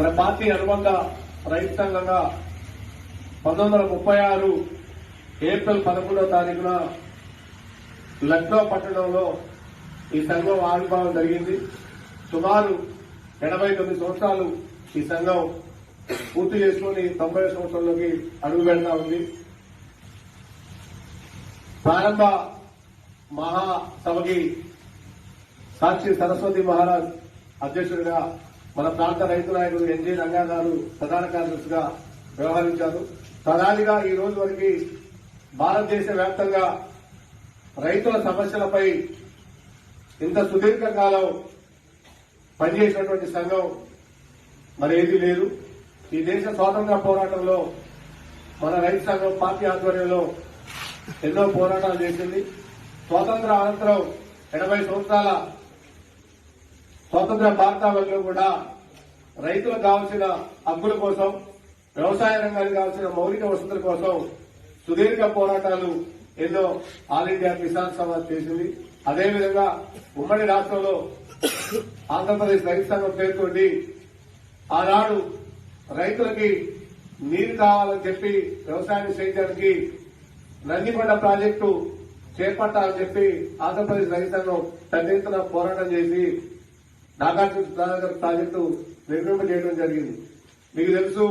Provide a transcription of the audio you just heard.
మన పార్టీ అనుబంధ రైతు సంఘంగా పంతొమ్మిది వందల ముప్పై ఆరు ఏప్రిల్ పదకొండవ తారీఖున లక్నో పట్టణంలో ఈ సంఘం ఆవిర్భావం జరిగింది. సుమారు ఎనభై తొమ్మిది సంవత్సరాలు ఈ సంఘం పూర్తి చేసుకుని తొంభై సంవత్సరంలోకి అడుగు పెడతా ఉంది. ప్రారంభ మహాసభకి సాక్షి సరస్వతి మహారాజ్ అధ్యక్షుడిగా మన ప్రాంత రైతు నాయకుడు ఎన్జీ రంగా గారు ప్రధాన కార్యదర్శిగా వ్యవహరించారు. ప్రధానిగా ఈ రోజు వరకు భారతదేశ వ్యాప్తంగా రైతుల సమస్యలపై ఇంత సుదీర్ఘకాలం పనిచేసినటువంటి సంఘం మరి ఏది లేదు. ఈ దేశ స్వాతంత్ర పోరాటంలో మన రైతు సంఘం పార్టీ ఆధ్వర్యంలో ఎన్నో పోరాటాలు చేసింది. స్వాతంత్ర అనంతరం ఎనభై సంవత్సరాల స్వతంత్ర భారతావళిలో కూడా రైతులకు కావాల్సిన హక్కుల కోసం వ్యవసాయ రంగానికి కావాల్సిన మౌలిక వసతుల కోసం సుదీర్ఘ పోరాటాలు ఎన్నో ఆల్ ఇండియా కిసాన్ సభ చేసింది. అదేవిధంగా ఉమ్మడి రాష్ట్రంలో ఆంధ్రప్రదేశ్ రైతు సంఘం పేర్కొండి ఆనాడు రైతులకి నీరు కావాలని చెప్పి వ్యవసాయాన్ని చేయడానికి నందికొండ ప్రాజెక్టు చేపట్టాలని చెప్పి ఆంధ్రప్రదేశ్ రైతు సంఘం పెద్ద ఎత్తున పోరాటం చేసి నాగార్జున సాగర్ ప్రాజెక్టు నిర్మింప చేయడం జరిగింది. మీకు తెలుసు